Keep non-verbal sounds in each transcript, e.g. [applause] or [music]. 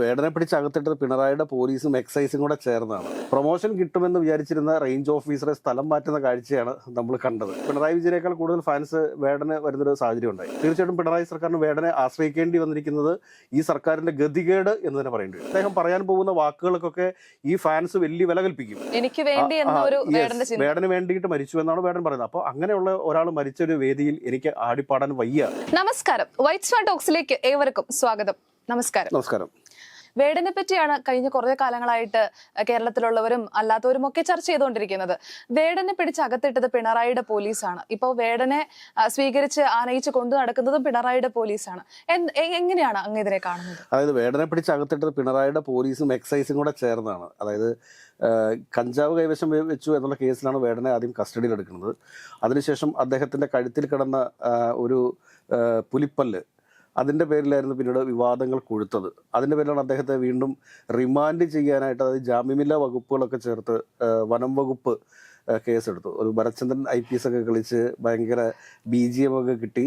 വേടനെ പിടിച്ച് അകത്തിട്ടത് പിണറായിയുടെ പോലീസും എക്സൈസും കൂടെ ചേർന്നാണ്. പ്രൊമോഷൻ കിട്ടുമെന്ന് വിചാരിച്ചിരുന്ന റേഞ്ച് ഓഫീസറെ സ്ഥലം മാറ്റുന്ന കാഴ്ചയാണ് നമ്മൾ കണ്ടത്. പിണറായി വിജയനേക്കാൾ കൂടുതൽ ഫാൻസ് വേടന് വരുന്നൊരു സാഹചര്യം ഉണ്ടായി തീർച്ചയായിട്ടും പിണറായി സർക്കാരിന് വേടനെ ആശ്രയിക്കേണ്ടി വന്നിരിക്കുന്നത് ഈ സർക്കാരിന്റെ ഗതികേട് എന്ന് തന്നെ പറയേണ്ടി വരും. അദ്ദേഹം പറയാൻ പോകുന്ന വാക്കുകൾക്കൊക്കെ ഈ ഫാൻസ് വലിയ വില കൽപ്പിക്കും. എനിക്ക് വേണ്ടി വേടന് വേണ്ടിയിട്ട് മരിച്ചു എന്നാണ് വേടൻ പറയുന്നത്. അപ്പോൾ അങ്ങനെയുള്ള ഒരാൾ മരിച്ച ഒരു വേദിയിൽ എനിക്ക് ആടിപ്പാടാൻ വയ്യ. നമസ്കാരം. വൈറ്റ് ടോക്സിലേക്ക് ഏവർക്കും സ്വാഗതം. നമസ്കാരം. നമസ്കാരം. വേടനെ പറ്റിയാണ് കഴിഞ്ഞ കുറേ കാലങ്ങളായിട്ട് കേരളത്തിലുള്ളവരും അല്ലാത്തവരും ഒക്കെ ചർച്ച ചെയ്തുകൊണ്ടിരിക്കുന്നത്. വേടനെ പിടിച്ച് അകത്തിട്ടത് പിണറായിയുടെ പോലീസാണ്. ഇപ്പോൾ വേടനെ സ്വീകരിച്ച് ആനയിച്ച് കൊണ്ടു നടക്കുന്നതും പിണറായിയുടെ പോലീസാണ്. എങ്ങനെയാണ് അങ്ങ് ഇതിനെ കാണുന്നത്? അതായത് വേടനെ പിടിച്ച് അകത്തിട്ടത് പിണറായിയുടെ പോലീസും എക്സൈസും കൂടെ ചേർന്നാണ്. അതായത് കഞ്ചാവ് കൈവശം വെച്ചു എന്നുള്ള കേസിലാണ് വേടനെ ആദ്യം കസ്റ്റഡിയിൽ എടുക്കുന്നത് അതിനുശേഷം അദ്ദേഹത്തിന്റെ കഴുത്തിൽ കിടന്ന ഒരു പുലിപ്പല്ല് അതിന്റെ പേരിലായിരുന്നു പിന്നീട് വിവാദങ്ങൾ കൊഴുത്തത്. അതിന്റെ പേരിലാണ് അദ്ദേഹത്തെ വീണ്ടും റിമാൻഡ് ചെയ്യാനായിട്ട് അതായത് ജാമ്യമില്ലാ വകുപ്പുകളൊക്കെ ചേർത്ത് വനം വകുപ്പ് കേസെടുത്തു. ഒരു ഭരചന്ദ്രൻ ഐ പി എസ് ഒക്കെ കളിച്ച് ഭയങ്കര ബി ജി എം ഒക്കെ കിട്ടി.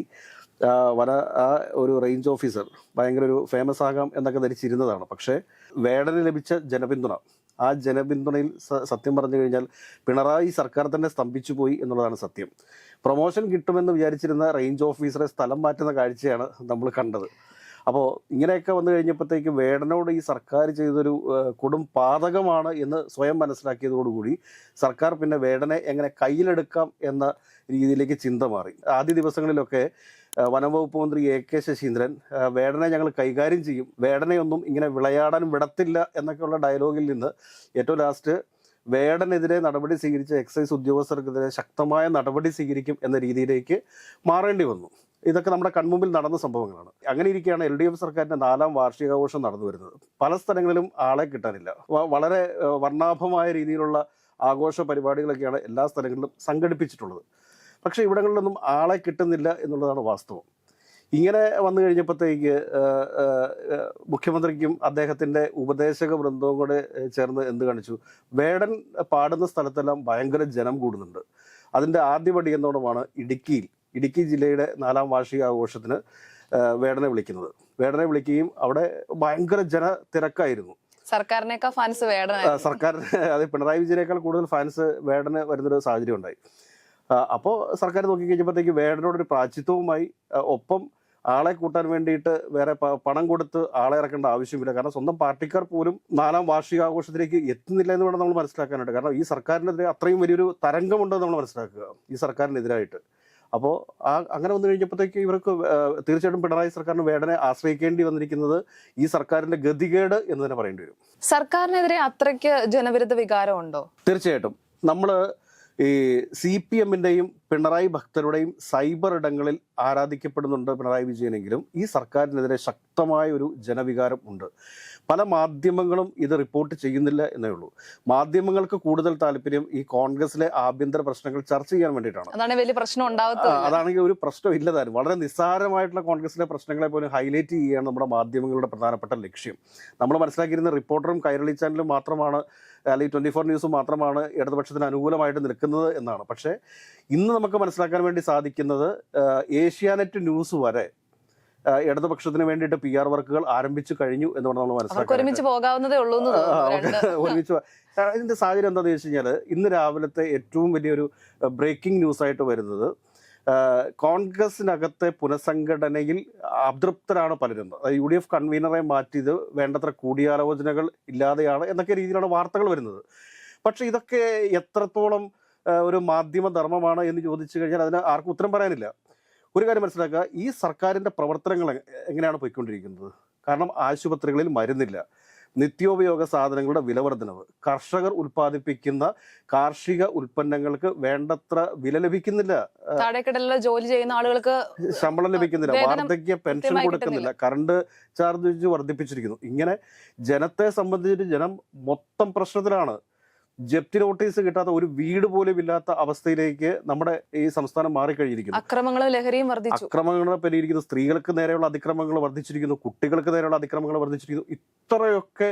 വന ആ ഒരു റേഞ്ച് ഓഫീസർ ഭയങ്കര ഒരു ഫേമസ് ആകാം എന്നൊക്കെ ധരിച്ചിരുന്നതാണ്. പക്ഷേ വേടന് ലഭിച്ച ജനപിന്തുണ ആ ജനപിന്തുണയിൽ സത്യം പറഞ്ഞു കഴിഞ്ഞാൽ പിണറായി സർക്കാർ തന്നെ സ്തംഭിച്ചു പോയി എന്നുള്ളതാണ് സത്യം. പ്രൊമോഷൻ കിട്ടുമെന്ന് വിചാരിച്ചിരുന്ന റേഞ്ച് ഓഫീസറെ സ്ഥലം മാറ്റുന്ന കാഴ്ചയാണ് നമ്മൾ കണ്ടത്. അപ്പോൾ ഇങ്ങനെയൊക്കെ വന്നു കഴിഞ്ഞപ്പോഴത്തേക്ക് വേടനോട് ഈ സർക്കാർ ചെയ്തൊരു കൊടും പാതകമാണ് എന്ന് സ്വയം മനസ്സിലാക്കിയതോടുകൂടി സർക്കാർ പിന്നെ വേടനെ എങ്ങനെ കയ്യിലെടുക്കാം എന്ന രീതിയിലേക്ക് ചിന്ത മാറി. ആദ്യ ദിവസങ്ങളിലൊക്കെ വനംവകുപ്പ് മന്ത്രി എ കെ ശശീന്ദ്രൻ വേടനെ ഞങ്ങൾ കൈകാര്യം ചെയ്യും. വേടനയൊന്നും ഇങ്ങനെ വിളയാടാൻ വിടത്തില്ല എന്നൊക്കെയുള്ള ഡയലോഗിൽ നിന്ന് ഏറ്റവും ലാസ്റ്റ് വേടനെതിരെ നടപടി സ്വീകരിച്ച എക്സൈസ് ഉദ്യോഗസ്ഥർക്കെതിരെ ശക്തമായ നടപടി സ്വീകരിക്കും എന്ന രീതിയിലേക്ക് മാറേണ്ടി വന്നു. ഇതൊക്കെ നമ്മുടെ കൺമുമ്പിൽ നടന്ന സംഭവങ്ങളാണ്. അങ്ങനെ ഇരിക്കുകയാണ് എൽ ഡി എഫ് സർക്കാരിന്റെ നാലാം വാർഷികാഘോഷം നടന്നു വരുന്നത്. പല സ്ഥലങ്ങളിലും ആളെ കിട്ടാനില്ല. വളരെ വർണാഭമായ രീതിയിലുള്ള ആഘോഷ പരിപാടികളൊക്കെയാണ് എല്ലാ സ്ഥലങ്ങളിലും സംഘടിപ്പിച്ചിട്ടുള്ളത്. പക്ഷേ ഇവിടങ്ങളിലൊന്നും ആളെ കിട്ടുന്നില്ല എന്നുള്ളതാണ് വാസ്തവം. ഇങ്ങനെ വന്നു കഴിഞ്ഞപ്പോഴത്തേക്ക് മുഖ്യമന്ത്രിക്കും അദ്ദേഹത്തിന്റെ ഉപദേശക വൃന്ദവും കൂടെ ചേർന്ന് എന്ത് കാണിച്ചു? വേടൻ പാടുന്ന സ്ഥലത്തെല്ലാം ഭയങ്കര ജനം കൂടുന്നുണ്ട്. അതിന്റെ ആദ്യപടി എന്നോണമാണ് ഇടുക്കിയിൽ ഇടുക്കി ജില്ലയുടെ നാലാം വാർഷിക ആഘോഷത്തിന് വേടനെ വിളിക്കുന്നത്. വേടനെ വിളിക്കുകയും അവിടെ ഭയങ്കര ജന തിരക്കായിരുന്നു. സർക്കാരിനേക്കാൾ ഫാൻസ് വേടന സർക്കാരിന് അതായത് അത് പിണറായി വിജയനേക്കാൾ കൂടുതൽ ഫാൻസ് വേടന് വരുന്നൊരു സാഹചര്യം ഉണ്ടായി. അപ്പോൾ സർക്കാർ നോക്കിക്കഴിഞ്ഞപ്പോഴത്തേക്ക് വേടനോടൊരു പ്രാച്ചിത്വവുമായി ആ, ഒപ്പം ആളെ കൂട്ടാൻ വേണ്ടിയിട്ട് വേറെ പണം കൊടുത്ത് ആളെ ഇറക്കേണ്ട ആവശ്യമില്ല. കാരണം സ്വന്തം പാർട്ടിക്കാർ പോലും നാലാം വാർഷികാഘോഷത്തിലേക്ക് എത്തുന്നില്ല എന്ന് വേണം നമ്മൾ മനസ്സിലാക്കാനായിട്ട്. കാരണം ഈ സർക്കാരിനെതിരെ അത്രയും വലിയൊരു തരംഗമുണ്ടെന്ന് നമ്മൾ മനസ്സിലാക്കുക ഈ സർക്കാരിനെതിരായിട്ട്. അപ്പോൾ ആ അങ്ങനെ വന്നു കഴിഞ്ഞപ്പോഴത്തേക്ക് ഇവർക്ക് തീർച്ചയായിട്ടും പിണറായി സർക്കാരിന് വേടനെ ആശ്രയിക്കേണ്ടി വന്നിരിക്കുന്നത് ഈ സർക്കാരിന്റെ ഗതികേട് എന്ന് തന്നെ പറയേണ്ടി വരും. സർക്കാരിനെതിരെ അത്രയ്ക്ക് ജനവിരുദ്ധ വികാരമുണ്ടോ? തീർച്ചയായിട്ടും. നമ്മൾ ഈ സി പി എമ്മിന്റെയും പിണറായി ഭക്തരുടെയും സൈബർ ഇടങ്ങളിൽ ആരാധിക്കപ്പെടുന്നുണ്ട് പിണറായി വിജയനെങ്കിലും ഈ സർക്കാരിനെതിരെ ശക്തമായ ഒരു ജനവികാരം ഉണ്ട്. പല മാധ്യമങ്ങളും ഇത് റിപ്പോർട്ട് ചെയ്യുന്നില്ല എന്നേ ഉള്ളൂ. മാധ്യമങ്ങൾക്ക് കൂടുതൽ താല്പര്യം ഈ കോൺഗ്രസിലെ ആഭ്യന്തര പ്രശ്നങ്ങൾ ചർച്ച ചെയ്യാൻ വേണ്ടിയിട്ടാണ്. അതാണ് വലിയ പ്രശ്നം അതാണെങ്കിൽ ഒരു പ്രശ്നം ഇല്ലതാനും വളരെ നിസ്സാരമായിട്ടുള്ള കോൺഗ്രസിലെ പ്രശ്നങ്ങളെ പോലും ഹൈലൈറ്റ് ചെയ്യുകയാണ് നമ്മുടെ മാധ്യമങ്ങളുടെ പ്രധാനപ്പെട്ട ലക്ഷ്യം. നമ്മൾ മനസ്സിലാക്കിയിരുന്ന റിപ്പോർട്ടറും കൈരളി ചാനലും മാത്രമാണ് അല്ലെങ്കിൽ ട്വന്റി ഫോർ ന്യൂസും മാത്രമാണ് ഇടതുപക്ഷത്തിന് അനുകൂലമായിട്ട് നിൽക്കുന്നത് എന്നാണ്. പക്ഷേ ഇന്ന് നമുക്ക് മനസ്സിലാക്കാൻ വേണ്ടി സാധിക്കുന്നത് ഏഷ്യാനെറ്റ് ന്യൂസ് വരെ ഇടതുപക്ഷത്തിന് വേണ്ടിയിട്ട് പി ആർ വർക്കുകൾ ആരംഭിച്ചു കഴിഞ്ഞു എന്ന് പറഞ്ഞാൽ നമ്മൾ മനസ്സിലാക്കി ഒരുമിച്ച് പോകാവുന്നതേ ഉള്ളൂ [laughs] ഒരുമിച്ച് ഇതിന്റെ സാഹചര്യം എന്താണെന്ന് വെച്ച് കഴിഞ്ഞാൽ ഇന്ന് രാവിലത്തെ ഏറ്റവും വലിയൊരു ബ്രേക്കിംഗ് ന്യൂസ് ആയിട്ട് വരുന്നത് കോൺഗ്രസിനകത്തെ പുനഃസംഘടനയിൽ അതൃപ്തരാണ് പലരും. യു ഡി എഫ് കൺവീനറെ മാറ്റിയത് വേണ്ടത്ര കൂടിയാലോചനകൾ ഇല്ലാതെയാണ് എന്നൊക്കെ രീതിയിലാണ് വാർത്തകൾ വരുന്നത്. പക്ഷെ ഇതൊക്കെ എത്രത്തോളം ഒരു മാധ്യമ ധർമ്മമാണ് എന്ന് ചോദിച്ചു കഴിഞ്ഞാൽ അതിന് ആർക്കും ഉത്തരം പറയാനില്ല. ഒരു കാര്യം മനസ്സിലാക്കുക. ഈ സർക്കാരിന്റെ പ്രവർത്തനങ്ങൾ എങ്ങനെയാണ് പോയിക്കൊണ്ടിരിക്കുന്നത്? കാരണം ആശുപത്രികളിൽ മരുന്നില്ല. നിത്യോപയോഗ സാധനങ്ങളുടെ വിലവർദ്ധനവ്. കർഷകർ ഉൽപ്പാദിപ്പിക്കുന്ന കാർഷിക ഉൽപ്പന്നങ്ങൾക്ക് വേണ്ടത്ര വില ലഭിക്കുന്നില്ല. ജോലി ചെയ്യുന്ന ആളുകൾക്ക് ശമ്പളം ലഭിക്കുന്നില്ല. വാർദ്ധക്യ പെൻഷൻ കൊടുക്കുന്നില്ല. കറണ്ട് ചാർജ് വർദ്ധിപ്പിച്ചിരിക്കുന്നു. ഇങ്ങനെ ജനത്തെ സംബന്ധിച്ചിട്ട് ജനം മൊത്തം പ്രശ്നത്തിലാണ്. ജപ്തി നോട്ടീസ് കിട്ടാത്ത ഒരു വീട് പോലും ഇല്ലാത്ത അവസ്ഥയിലേക്ക് നമ്മുടെ ഈ സംസ്ഥാനം മാറിക്കഴിഞ്ഞിരിക്കുന്നു. അക്രമങ്ങൾ ലഹരിയും വർദ്ധിച്ചു. അക്രമങ്ങളെ പെരിയിരിക്കുന്നു സ്ത്രീകൾക്ക് നേരെയുള്ള അതിക്രമങ്ങൾ വർദ്ധിച്ചിരിക്കുന്നു കുട്ടികൾക്ക് നേരെയുള്ള അതിക്രമങ്ങൾ വർദ്ധിച്ചിരിക്കുന്നു. ഇത്രയൊക്കെ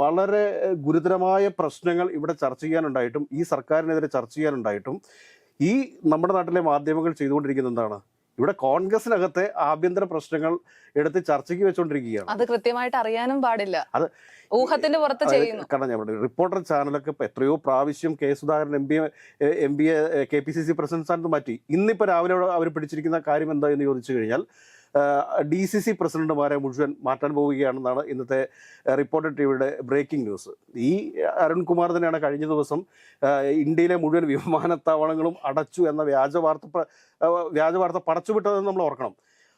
വളരെ ഗുരുതരമായ പ്രശ്നങ്ങൾ ഇവിടെ ചർച്ച ചെയ്യാനുണ്ടായിട്ടും ഈ സർക്കാരിനെതിരെ ചർച്ച ചെയ്യാനുണ്ടായിട്ടും ഈ നമ്മുടെ നാട്ടിലെ മാധ്യമങ്ങൾ ചെയ്തുകൊണ്ടിരിക്കുന്നത് എന്താണ്? ഇവിടെ കോൺഗ്രസിനകത്തെ ആഭ്യന്തര പ്രശ്നങ്ങൾ എടുത്ത് ചർച്ചയ്ക്ക് വെച്ചുകൊണ്ടിരിക്കുകയാണ് അത് കൃത്യമായിട്ട് അറിയാനും പാടില്ല. അത് ഊഹത്തിന്റെ പുറത്ത് ചെയ്യുന്നു. കാരണം ഞാൻ റിപ്പോർട്ടർ ചാനലൊക്കെ ഇപ്പൊ എത്രയോ പ്രാവശ്യം K Sudhakaran M P M P A K P C C president സ്ഥാനത്ത് മാറ്റി. ഇന്നിപ്പോ രാവിലെ അവർ പിടിച്ചിരിക്കുന്ന കാര്യം എന്താ എന്ന് ചോദിച്ചു കഴിഞ്ഞാൽ ഡി സി സി പ്രസിഡന്റുമാരെ മുഴുവൻ മാറ്റാൻ പോവുകയാണെന്നാണ് ഇന്നത്തെ റിപ്പോർട്ടർ ടിവിയുടെ ബ്രേക്കിംഗ് ന്യൂസ് ഈ അരുൺകുമാർ തന്നെയാണ് കഴിഞ്ഞ ദിവസം ഇന്ത്യയിലെ മുഴുവൻ വിമാനത്താവളങ്ങളും അടച്ചു എന്ന വ്യാജ വാർത്ത വ്യാജ വാർത്ത പടച്ചുവിട്ടതെന്ന് നമ്മൾ ഓർക്കണം.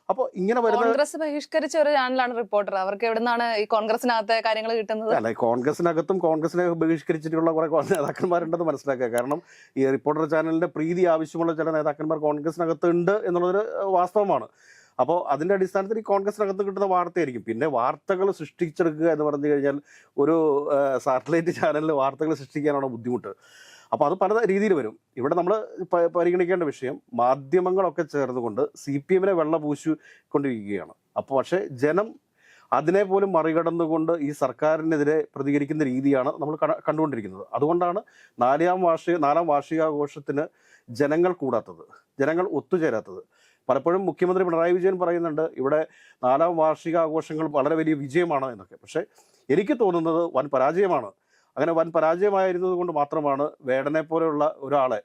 അപ്പോൾ ഇങ്ങനെ വരുന്ന കോൺഗ്രസ് ബഹിഷ്കരിച്ച ഒരു ചാനലാണ് റിപ്പോർട്ടർ. അവർക്ക് എവിടുന്നാണ് ഈ കോൺഗ്രസിനകത്തെ കാര്യങ്ങൾ കിട്ടുന്നത്? അല്ല കോൺഗ്രസിനകത്തും കോൺഗ്രസിനെ ബഹിഷ്കരിച്ചിട്ടുള്ള കുറെ നേതാക്കന്മാരുണ്ടെന്ന് മനസ്സിലാക്കുക. കാരണം ഈ റിപ്പോർട്ടർ ചാനലിന്റെ പ്രീതി ആവശ്യമുള്ള ചില നേതാക്കന്മാർ കോൺഗ്രസിനകത്ത് ഉണ്ട് എന്നുള്ളൊരു വാസ്തവമാണ്. അപ്പോൾ അതിന്റെ അടിസ്ഥാനത്തിൽ ഈ കോൺഗ്രസിനകത്ത് കിട്ടുന്ന വാർത്തയായിരിക്കും. പിന്നെ വാർത്തകൾ സൃഷ്ടിച്ചെടുക്കുക എന്ന് പറഞ്ഞു കഴിഞ്ഞാൽ ഒരു സാറ്റലൈറ്റ് ചാനലിൽ വാർത്തകൾ സൃഷ്ടിക്കാനാണ് ബുദ്ധിമുട്ട്. അപ്പോൾ അത് പല രീതിയിൽ വരും. ഇവിടെ നമ്മൾ പരിഗണിക്കേണ്ട വിഷയം മാധ്യമങ്ങളൊക്കെ ചേർന്നുകൊണ്ട് സി പി എമ്മിനെ വെള്ള പൂശു കൊണ്ടിരിക്കുകയാണ് അപ്പോൾ പക്ഷേ ജനം അതിനെ പോലും മറികടന്നുകൊണ്ട് ഈ സർക്കാരിനെതിരെ പ്രതികരിക്കുന്ന രീതിയാണ് നമ്മൾ കണ്ടുകൊണ്ടിരിക്കുന്നത്. അതുകൊണ്ടാണ് നാലാം വാർഷിക നാലാം വാർഷികാഘോഷത്തിന് ജനങ്ങൾ കൂടാത്തത്. ജനങ്ങൾ ഒത്തുചേരാത്തത്. പലപ്പോഴും മുഖ്യമന്ത്രി പിണറായി വിജയൻ പറയുന്നുണ്ട് ഇവിടെ നാലാം വാർഷികാഘോഷങ്ങൾ വളരെ വലിയ വിജയമാണ് എന്നൊക്കെ. പക്ഷേ എനിക്ക് തോന്നുന്നത് വൻ പരാജയമാണ്. അങ്ങനെ വൻ പരാജയമായിരുന്നത് കൊണ്ട് മാത്രമാണ് വേടനെ പോലെയുള്ള ഒരാളെ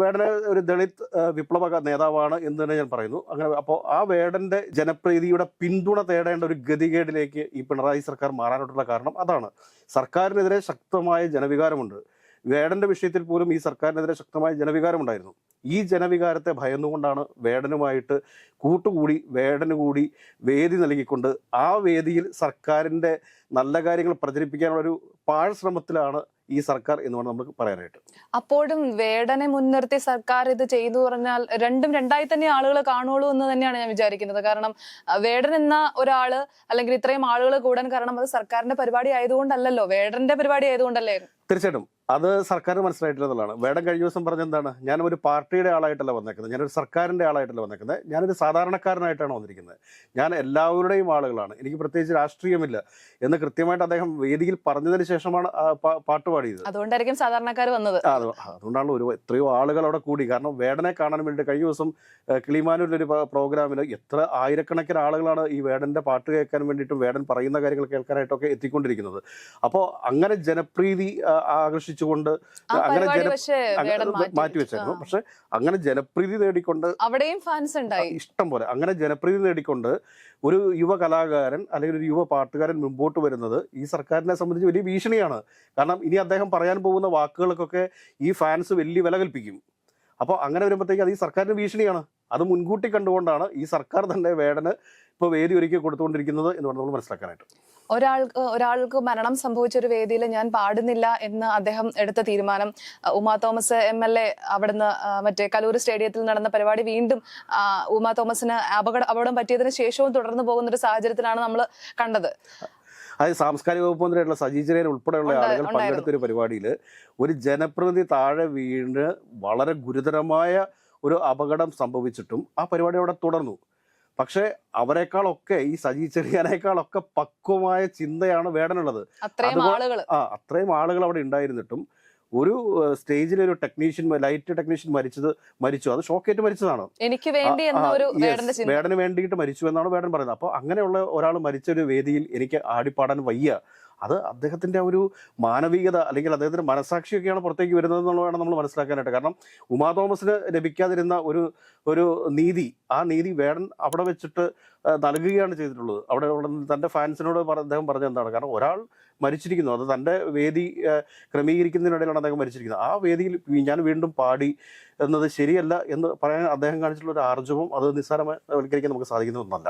വേടനെ ഒരു ദളിത് വിപ്ലവ നേതാവാണ് എന്ന് തന്നെ ഞാൻ പറയുന്നു. അങ്ങനെ അപ്പോൾ ആ വേടന്റെ ജനപ്രീതിയുടെ പിന്തുണ തേടേണ്ട ഒരു ഗതികേടിലേക്ക് ഈ പിണറായി സർക്കാർ മാറാനായിട്ടുള്ള കാരണം അതാണ്. സർക്കാരിനെതിരെ ശക്തമായ ജനവികാരമുണ്ട്. വേടന്റെ വിഷയത്തിൽ പോലും ഈ സർക്കാരിനെതിരെ ശക്തമായ ജനവികാരമുണ്ടായിരുന്നു. ഈ ജനവികാരത്തെ ഭയന്നുകൊണ്ടാണ് വേടനുമായിട്ട് കൂട്ടുകൂടി വേടന് കൂടി വേദി നൽകിക്കൊണ്ട് ആ വേദിയിൽ സർക്കാരിന്റെ നല്ല കാര്യങ്ങൾ പ്രചരിപ്പിക്കാനുള്ളൊരു പാഴ്ശ്രമത്തിലാണ് ഈ സർക്കാർ എന്ന് വേണം നമുക്ക് പറയാനായിട്ട്. അപ്പോഴും വേടനെ മുൻനിർത്തി സർക്കാർ ഇത് ചെയ്തു പറഞ്ഞാൽ രണ്ടും രണ്ടായി തന്നെ ആളുകൾ കാണുള്ളൂ എന്ന് തന്നെയാണ് ഞാൻ വിചാരിക്കുന്നത്. കാരണം വേടൻ എന്ന ഒരാൾ അല്ലെങ്കിൽ ഇത്രയും ആളുകൾ കൂടാൻ കാരണം അത് സർക്കാരിന്റെ പരിപാടി ആയതുകൊണ്ടല്ലല്ലോ. വേടന്റെ പരിപാടി ആയതുകൊണ്ടല്ലേ തീർച്ചയായിട്ടും. അത് സർക്കാർ മനസ്സിലായിട്ടുള്ളതാണ് വേടം കഴിഞ്ഞ ദിവസം പറഞ്ഞ എന്താണ്? ഞാൻ ഒരു പാർട്ടിയുടെ ആളായിട്ടല്ല വന്നേക്കുന്നത്. ഞാനൊരു സർക്കാരിന്റെ ആളായിട്ടല്ല വന്നേക്കുന്നത്. ഞാനൊരു സാധാരണക്കാരനായിട്ടാണ് വന്നിരിക്കുന്നത്. ഞാൻ എല്ലാവരുടെയും ആളുകളാണ്. എനിക്ക് പ്രത്യേകിച്ച് രാഷ്ട്രീയമില്ല എന്ന് കൃത്യമായിട്ട് അദ്ദേഹം വേദിയിൽ പറഞ്ഞതിന് ശേഷമാണ് പാട്ട് പാടിയത്. അതുകൊണ്ടായിരിക്കും സാധാരണക്കാർ വന്നത്. അതുകൊണ്ടാണ് ഒരു എത്രയോ ആളുകൾ അവിടെ കൂടി. കാരണം വേടനെ കാണാൻ വേണ്ടി കഴിഞ്ഞ ദിവസം കിളിമാനൂരിൽ ഒരു പ്രോഗ്രാമിൽ എത്ര ആയിരക്കണക്കിന് ആളുകളാണ് ഈ വേടന്റെ പാട്ട് കേൾക്കാൻ വേണ്ടിയിട്ടും വേടൻ പറയുന്ന കാര്യങ്ങൾ കേൾക്കാനായിട്ടൊക്കെ എത്തിക്കൊണ്ടിരിക്കുന്നത്. അപ്പോൾ അങ്ങനെ ജനപ്രീതി ആകർഷിച്ചുകൊണ്ട് അങ്ങനെ മാറ്റിവെച്ചായിരുന്നു പക്ഷേ അങ്ങനെ ജനപ്രീതി നേടിക്കൊണ്ട് അവിടെയും ഫാൻസ് ഉണ്ടായി. ഇഷ്ടം പോലെ. അങ്ങനെ ജനപ്രീതി നേടിക്കൊണ്ട് ഒരു യുവ കലാകാരൻ അല്ലെങ്കിൽ ഒരു യുവ പാട്ടുകാരൻ മുമ്പോട്ട് വരുന്നത് ഈ സർക്കാരിനെ സംബന്ധിച്ച് വലിയ ഭീഷണിയാണ്. കാരണം ഇനി അദ്ദേഹം പറയാൻ പോകുന്ന വാക്കുകൾക്കൊക്കെ ഈ ഫാൻസ് വലിയ വില കൽപ്പിക്കും. അപ്പോൾ അങ്ങനെ വരുമ്പോഴത്തേക്ക് അത് ഈ സർക്കാരിന് ഭീഷണിയാണ്. അത് മുൻകൂട്ടി കണ്ടുകൊണ്ടാണ് ഈ സർക്കാർ തന്നെ വേടന് ഇപ്പോൾ വേദി ഒരുക്കി കൊടുത്തുകൊണ്ടിരിക്കുന്നത് എന്ന് നമ്മൾ മനസ്സിലാക്കാനായിട്ട്. ഒരാൾക്ക് ഒരാൾക്ക് മരണം സംഭവിച്ച ഒരു വേദിയിൽ ഞാൻ പാടുന്നില്ല എന്ന് അദ്ദേഹം എടുത്ത തീരുമാനം. Uma Thomas M L A അവിടുന്ന് മറ്റേ കലൂർ സ്റ്റേഡിയത്തിൽ നടന്ന പരിപാടി വീണ്ടും ഉമാ തോമസിന് അപകട അപകടം പറ്റിയതിന് ശേഷവും തുടർന്ന് പോകുന്ന ഒരു സാഹചര്യത്തിലാണ് നമ്മൾ കണ്ടത്. അതായത് സാംസ്കാരിക വകുപ്പ് മന്ത്രിയായിട്ടുള്ള സജി ചെറിയൻ ഉൾപ്പെടെയുള്ള ആളുകൾ പങ്കെടുത്ത ഒരു പരിപാടിയിൽ ഒരു ജനപ്രതിനിധി താഴെ വീണ് വളരെ ഗുരുതരമായ ഒരു അപകടം സംഭവിച്ചിട്ടും ആ പരിപാടി അവിടെ തുടർന്നു. പക്ഷേ അവരെക്കാളൊക്കെ ഈ സജി ചെറിയാനേക്കാളൊക്കെ പക്വമായ ചിന്തയാണ് വേടനുള്ളത്. ആ അത്രയും ആളുകൾ അവിടെ ഉണ്ടായിരുന്നിട്ടും ഒരു സ്റ്റേജിൽ ഒരു ടെക്നീഷ്യൻ ലൈറ്റ് ടെക്നീഷ്യൻ മരിച്ചത് മരിച്ചു. അത് ഷോക്കേറ്റ് മരിച്ചതാണ്. എനിക്ക് വേണ്ടി വേടന് വേണ്ടിയിട്ട് മരിച്ചു എന്നാണ് വേടൻ പറയുന്നത്. അപ്പോൾ അങ്ങനെയുള്ള ഒരാൾ മരിച്ച ഒരു വേദിയിൽ എനിക്ക് ആടിപ്പാടാൻ വയ്യ. അത് അദ്ദേഹത്തിന്റെ ഒരു മാനവികത അല്ലെങ്കിൽ അദ്ദേഹത്തിന്റെ മനസാക്ഷിയൊക്കെയാണ് പുറത്തേക്ക് വരുന്നത് എന്നുള്ളതാണ് നമ്മൾ മനസ്സിലാക്കാനായിട്ട്. കാരണം ഉമാ തോമസിന് ലഭിക്കാതിരുന്ന ഒരു ഒരു നീതി ആ നീതി വേടൻ അവിടെ വെച്ചിട്ട് നൽകുകയാണ് ചെയ്തിട്ടുള്ളത്. അവിടെ തന്റെ ഫാൻസിനോട് അദ്ദേഹം പറഞ്ഞ എന്താണ്? കാരണം ഒരാൾ മരിച്ചിരിക്കുന്നു. അത് തന്റെ വേദി ക്രമീകരിക്കുന്നതിനിടയിലാണ് അദ്ദേഹം മരിച്ചിരിക്കുന്നത്. ആ വേദിയിൽ ഞാൻ വീണ്ടും പാടി എന്നത് ശരിയല്ല എന്ന് പറയാൻ അദ്ദേഹം കാണിച്ചിട്ടുള്ള ഒരു ആർജവം അത് നിസ്സാരമായി വൽക്കരിക്കാൻ നമുക്ക് സാധിക്കുന്ന ഒന്നല്ല.